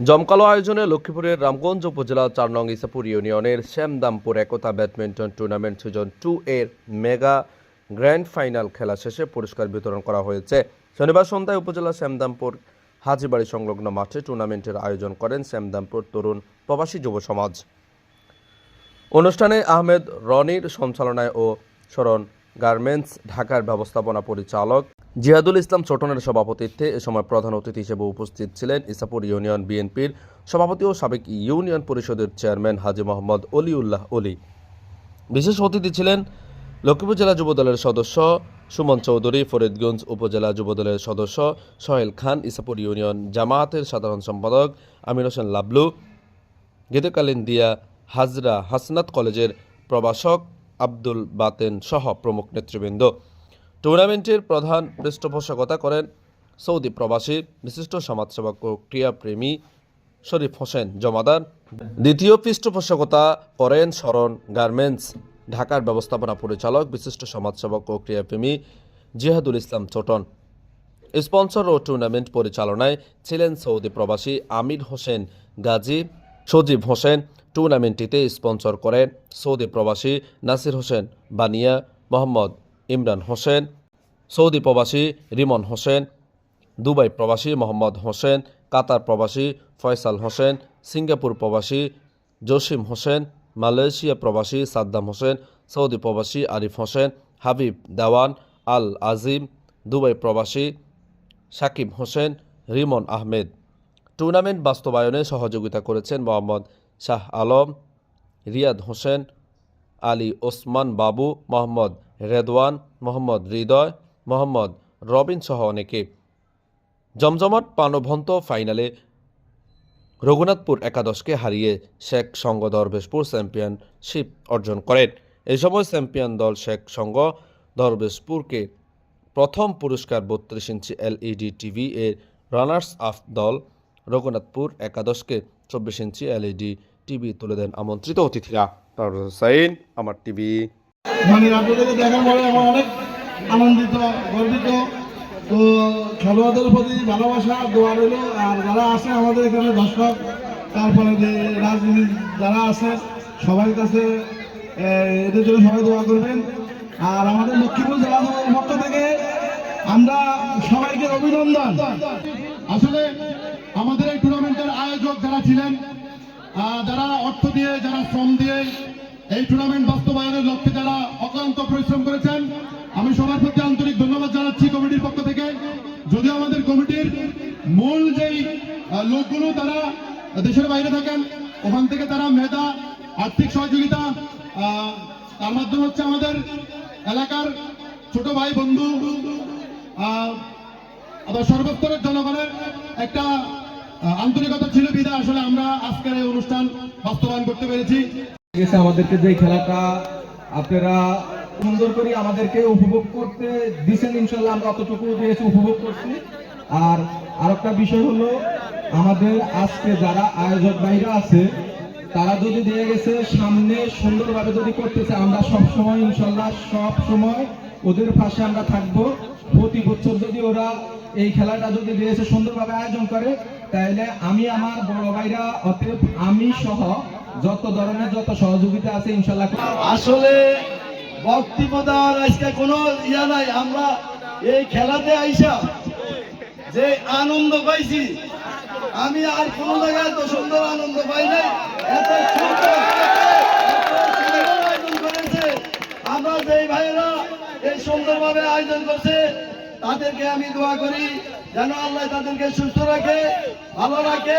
জমকালো আয়োজনে লক্ষ্মীপুরের রামগঞ্জ উপজেলা চার নং ইসাপুর ইউনিয়নের Shyamdampur Ekta badminton tournament season two এর মেগা গ্র্যান্ড ফাইনাল খেলা শেষে পুরস্কার বিতরণ করা হয়েছে। শনিবার সন্ধ্যায় উপজেলা শ্যামদামপুর হাজিবাড়ি সংলগ্ন মাঠে টুর্নামেন্টের আয়োজন করেন শ্যামদামপুর তরুণ প্রবাসী যুব সমাজ। অনুষ্ঠানে আহমেদ রনির সঞ্চালনায় ও স্মরণ গার্মেন্টস ঢাকার ব্যবস্থাপনা পরিচালক জিয়াদুল ইসলাম ছোটনের সভাপতিত্বে এ সময় প্রধান অতিথি হিসেবে উপস্থিত ছিলেন ইসাপুর ইউনিয়ন বিএনপির সভাপতি ও সাবেক ইউনিয়ন পরিষদের চেয়ারম্যান হাজি মোহাম্মদ অলিউল্লাহ অলি। বিশেষ অতিথি ছিলেন লক্ষ্মীপুর জেলা যুবদলের সদস্য সুমন চৌধুরী, ফরিদগঞ্জ উপজেলা যুবদলের সদস্য সোহেল খান, ইসাপুর ইউনিয়ন জামায়াতের সাধারণ সম্পাদক আমির হোসেন লাবলু গীতকালীন দিয়া হাজরা হাসনাত কলেজের প্রভাষক আব্দুল বাতেন সহ প্রমুখ নেতৃবৃন্দ। টুর্নামেন্টের প্রধান পৃষ্ঠপোষকতা করেন সৌদি প্রবাসী বিশিষ্ট সমাজসেবক ও ক্রীড়াপ্রেমী শরীফ হোসেন জমাদার। দ্বিতীয় পৃষ্ঠপোষকতা করেন শরণ গার্মেন্টস। ঢাকার ব্যবস্থাপনা পরিচালক বিশিষ্ট সমাজসেবক ও ক্রীড়াপ্রেমী জিহাদুল ইসলাম চোটন স্পন্সর ও টুর্নামেন্ট পরিচালনায় ছিলেন সৌদি প্রবাসী আমির হোসেন গাজী। সজীব হোসেন টুর্নামেন্টটিতে স্পন্সর করেন সৌদি প্রবাসী নাসির হোসেন বানিয়া, মোহাম্মদ ইমরান হোসেন। সৌদি প্রবাসী রিমন হোসেন, দুবাই প্রবাসী মোহাম্মদ হোসেন, কাতার প্রবাসী ফয়সাল হোসেন, সিঙ্গাপুর প্রবাসী জসিম হোসেন, মালয়েশিয়া প্রবাসী সাদ্দাম হোসেন, সৌদি প্রবাসী আরিফ হোসেন, হাবিব দেওয়ান, আল আজিম, দুবাই প্রবাসী সাকিব হোসেন, রিমন আহমেদ। টুর্নামেন্ট বাস্তবায়নে সহযোগিতা করেছেন মোহাম্মদ শাহ আলম, রিয়াদ হোসেন, আলী ওসমান বাবু, মোহাম্মদ রেদওয়ান, মোহাম্মদ হৃদয় মোহাম্মদ রবিন সহ অনেকে। জমজমাট পানভন্ত ফাইনালে রঘুনাথপুর একাদশকে হারিয়ে শেখ সঙ্গ দরবেশপুর চ্যাম্পিয়নশিপ অর্জন করেন। এই সময় চ্যাম্পিয়ন দল শেখ সঙ্গ দরবেশপুরকে প্রথম পুরস্কার বত্রিশ ইঞ্চি এলইডি টিভি এর রানার্স আপ দল রঘুনাথপুর একাদশকে চব্বিশ ইঞ্চি এলইডি টিভি তুলে দেন আমন্ত্রিত অতিথিরা। তারপর সাইন আমার টিভি। আনন্দিত, গর্বিত। তো খেলোয়াড়দের প্রতি ভালোবাসা, দোয়া রইল। আর যারা আছে আমাদের এখানে দর্শক তারপরে যে রাজনীতি যারা আছে, সবার কাছে এদের জন্য সবাই দোয়া করবেন। আর আমাদের লক্ষ্মীপুর জেলা পক্ষ থেকে আমরা সবাইকে অভিনন্দন। আসলে আমাদের এই টুর্নামেন্টের আয়োজক যারা ছিলেন যারা অর্থ দিয়ে, যারা শ্রম দিয়ে এই টুর্নামেন্ট বাস্তবায়নের লক্ষ্যে যারা অক্লান্ত পরিশ্রম করেছেন জানাচ্ছি কমিটির পক্ষ থেকে। যদি আমাদের কমিটির মূল যেই লোকগুলো তারা দেশের বাইরে থাকেন, ওখান থেকে তারা মেধা, আর্থিক সহযোগিতা তার মাধ্যমে হচ্ছে আমাদের এলাকার ছোট ভাই বন্ধু আবার সর্বস্তরের জনগণের একটা আন্তরিকতা ছিল বিধায় আসলে আমরা আজকের এই অনুষ্ঠান বাস্তবায়ন করতে পেরেছি। আমাদেরকে যে খেলাটা আপনারা সুন্দর করে আমাদেরকে উপভোগ করতে দিছেন ইনশাল্লাহ আমরা অতটুকু পেয়েছি উপভোগ করছি। আর আরেকটা বিষয় হলো, আমাদের আজকে যারা আয়োজক বাইরে আছে, তারা যদি দিয়ে গেছে, সামনে সুন্দরভাবে যদি করতেছে আমরা সব সময় ইনশাল্লাহ সব সময় ওদের পাশে আমরা থাকব। প্রতি বছর যদি ওরা এই খেলাটা যদি দিয়েছে সুন্দরভাবে আয়োজন করে তাহলে আমি আমার বড় ভাইরা, অতএব আমি সহ যত ধরনের যত সহযোগিতা আছে ইনশাল্লাহ আসলে বক্তব্য দেওয়ার আজকে কোনো ইয়া নাই, আমরা এই খেলাতে আইসা যে আনন্দ পাইছি, আমি আর কোন জায়গায় এত সুন্দর আনন্দ পাই নাই। এত সুন্দরভাবে আয়োজন করছে, তাদেরকে আমি দোয়া করি, যেন আল্লাহ তাদেরকে সুস্থ রাখে, ভালো রাখে।